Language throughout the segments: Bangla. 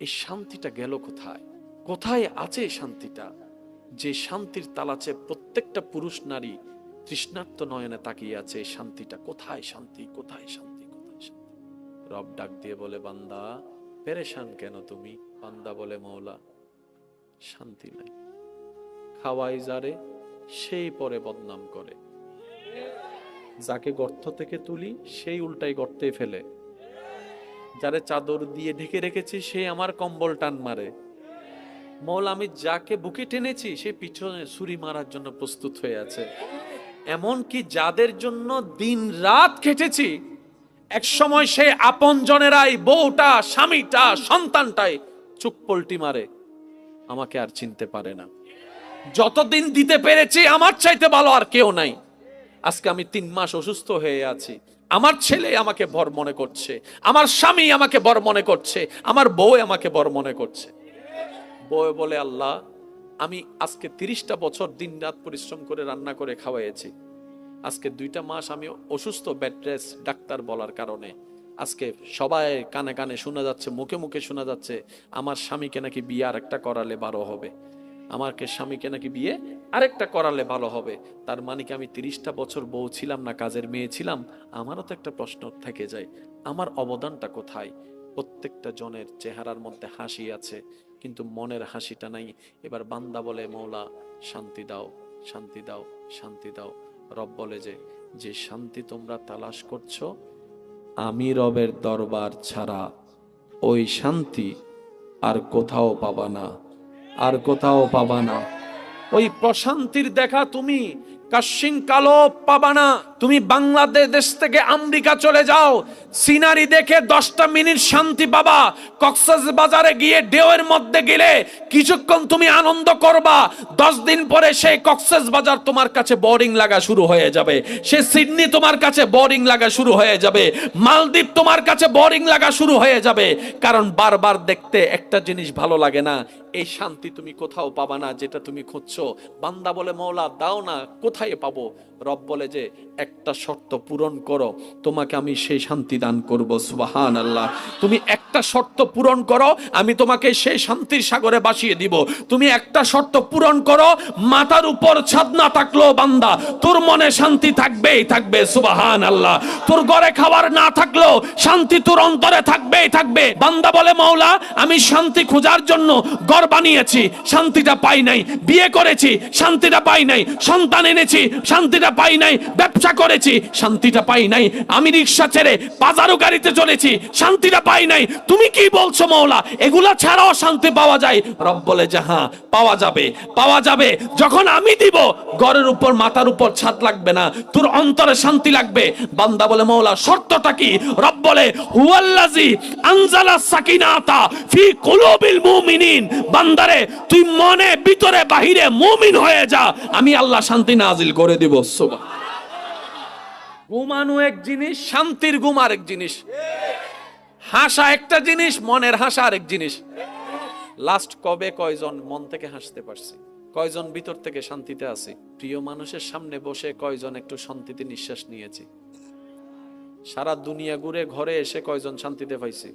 এই শান্তিটা গেল কোথায়? কোথায় আছে শান্তিটা? যে শান্তির তালাচে প্রত্যেকটা পুরুষ নারী তৃষ্ণার্ত নয়নে তাকিয়ে আছে শান্তিটা। কোথায় শান্তি? কোথায় শান্তি? কোথায় শান্তি? রব ডাক দিয়ে বলে, বান্দা, পেরেশান কেন তুমি? বান্দা বলে মৌলা শান্তি নাই। খাওয়াই যারে, সেই পরে বদনাম করে। যাকে গর্ত থেকে তুলি, সেই উল্টাই গর্তে ফেলে। যারে চাদর দিয়ে ঢেকে রেখেছি, সে আমার কম্বল টান মারে। মৌল, আমি যাকে বুকে টেনেছি, সে পিছনে ছুরি মারার জন্য প্রস্তুত হয়ে আছে। এমন কি যাদের জন্য দিন রাত খেটেছি, এক সময় সে আপন জনেরাই, বউটা, স্বামীটা, সন্তানটাই চুপ পল্টি মারে। আমাকে আর চিনতে পারে না। যতদিন দিতে পেরেছি, আমার চাইতে ভালো আর কেউ নাই। আজকে আমি তিন মাস অসুস্থ হয়ে আছি। আমার ছেলে আমাকে বর মনে করছে, আমার স্বামী আমাকে বর মনে করছে, আমার বউ আমাকে বর মনে করছে। বউ বলে, আল্লাহ, আমি আজকে তিরিশটা বছর দিন রাত পরিশ্রম করে রান্না করে খাওয়াইছি আজকে দুইটা মাস আমি অসুস্থ ব্যাড্রেস ডাক্তার বলার কারণে। আজকে সবাই কানে কানে শোনা যাচ্ছে, মুখে মুখে শোনা যাচ্ছে, আমার স্বামীকে নাকি বিয়ে আর একটা করালে ভালো হবে। আমাকে স্বামীকে নাকি বিয়ে আরেকটা করালে ভালো হবে। তার মানে কি আমি তিরিশটা বছর বউ ছিলাম না, কাজের মেয়ে ছিলাম? আমারও তো একটা প্রশ্ন থেকে যায়, আমার অবদানটা কোথায়? প্রত্যেকটা জনের চেহারার মধ্যে হাসি আছে, কিন্তু মনের হাসিটা নাই। এবার বান্দা বলে, মৌলা, শান্তি দাও শান্তি দাও শান্তি দাও। রব বলে যে যে শান্তি তোমরা তালাশ করছ, আমি রবের দরবার ছাড়া ওই শান্তি আর কোথাও পাবা না। আর কোথাও পাবা না। ওই প্রশান্তির দেখা তুমি কাশিং কালো পাবা না। তুমি বাংলাদেশ দেশ থেকে আমেরিকা চলে যাও। সিনারি দেখে দশটা মিনিট শান্তি পাবা। কক্সেস বাজারে গিয়ে ঢেউয়ের মধ্যে গেলে কিছুক্ষণ তুমি আনন্দ করবা। দশ দিন পরে সেই কক্সেস বাজার তোমার কাছে বোরিং লাগা শুরু হয়ে যাবে। সে সিডনি তোমার কাছে বোরিং লাগা শুরু হয়ে যাবে। মালদ্বীপ তোমার কাছে বোরিং লাগা শুরু হয়ে যাবে। কারণ বারবার দেখতে একটা জিনিস ভালো লাগে না, এই শান্তি তুমি কোথাও পাবা না যেটা তুমি খুঁজছো। বান্দা বলে, মৌলা, দাও না, কোথায় পাবো? রব বলে যে একটা শর্ত পূরণ করো, তোমাকে আমি সেই শান্তি দান করব সুবাহান আল্লাহ তুমি একটা শর্ত পূরণ করো, আমি তোমাকে সেই শান্তির সাগরে বাসিয়ে দিব। তুমি একটা শর্ত পূরণ করো, মাথার উপর ছাদ না থাকলেও বান্দা, তোর মনে শান্তি থাকবেই থাকবে সুবাহান আল্লাহ তোর ঘরে খাবার না থাকলেও শান্তি তোর অন্তরে থাকবেই থাকবে। বান্দা বলে মাওলা আমি শান্তি খোঁজার জন্য ঘর বানিয়েছি, শান্তিটা পাই নাই, বিয়ে করেছি, শান্তিটা পাই নাই, সন্তান এনেছি, শান্তিটা পাই নাই, ব্যবসা করেছি, শান্তিটা পাই নাই। আমি রিক্সা ছেড়ে বাজারও গাড়িতে চলেছি, শান্তিটা পাই নাই। তুমি কি বলছো মৌলা এগুলা ছাড়াও শান্তি পাওয়া যায়। রব বলে যে হ্যাঁ পাওয়া যাবে পাওয়া যাবে। যখন আমি দিব, ঘরের উপর, মাথার উপর ছাদ লাগবে না, তোর অন্তরে শান্তি লাগবে। বান্দা বলে মৌলা শর্তটা কি? রব বলে হুয়াল্লাজি আনজালা সাকিনাতা ফি কুলুবিল মুমিনিন। বান্দারে, তুই মনে, ভিতরে, বাহিরে মুমিন হয়ে যা। আমি আল্লাহ শান্তি নাজিল করে দিব। সুবহান। ঘুমানো এক জিনিস, শান্তির ঘুম আরেক জিনিস। হাসা একটা জিনিস, মনের হাসা আরেক জিনিস। লাস্ট কবে কয়জন মন থেকে হাসতে পারছি? কয়জন ভিতর থেকে শান্তিতে আছি? প্রিয় মানুষের সামনে বসে কয়জন একটু শান্তিতে নিঃশ্বাস নিয়েছি? সারা দুনিয়া ঘুরে ঘরে এসে কয়জন শান্তিতে পাইছে?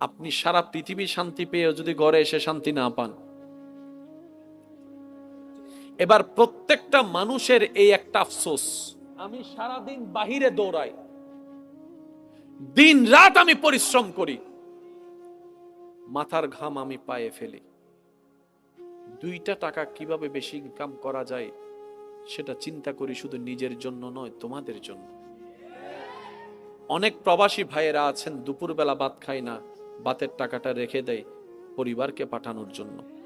আপনি সারা পৃথিবী শান্তি পেয়েও যদি ঘরে এসে শান্তি না পান। এবার প্রত্যেকটা মানুষের এই একটা আফসোস। আমি সারা দিন বাহিরে দৌড়াই। দিন রাত আমি পরিশ্রম করি। মাথার ঘাম আমি পায়ে ফেলি। দুইটা টাকা কীভাবে বেশি ইনকাম করা যায় সেটা চিন্তা করি শুধু নিজের জন্য নয়, তোমাদের জন্য। অনেক প্রবাসী ভাইয়েরা আছেন, দুপুরবেলা ভাত খায় না, ভাতের টাকাটা রেখে দেয় পরিবারকে পাঠানোর জন্য।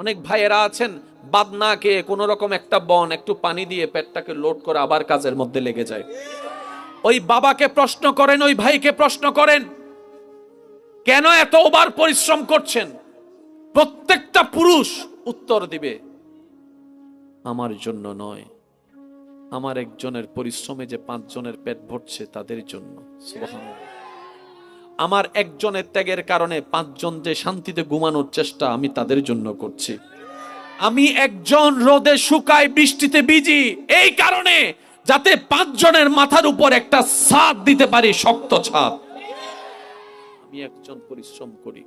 অনেক ভাইয়েরা আছেন, বাদ না খেয়ে কোনো রকম একটা বন, একটু পানি দিয়ে পেটটাকে লোড করে আবার কাজের মধ্যে লেগে যায়। ওই বাবাকে প্রশ্ন করেন, ওই ভাইকে প্রশ্ন করেন, কেন এত ওবার পরিশ্রম করছেন? প্রত্যেকটা পুরুষ উত্তর দিবে, আমার জন্য নয়। আমার একজনের পরিশ্রমে যে পাঁচজনের পেট ভরছে তাদের জন্য। আমার একজনের ত্যাগের কারণে পাঁচজন যে শান্তিতে ঘুমানোর চেষ্টা আমি তাদের জন্য করছি। আমি একজন রোদে শুকায় বৃষ্টিতে বিজি এই কারণে যাতে পাঁচজনের মাথার উপর একটা ছাদ দিতে পারি শক্ত ছাদ। আমি একজন পরিশ্রম করি।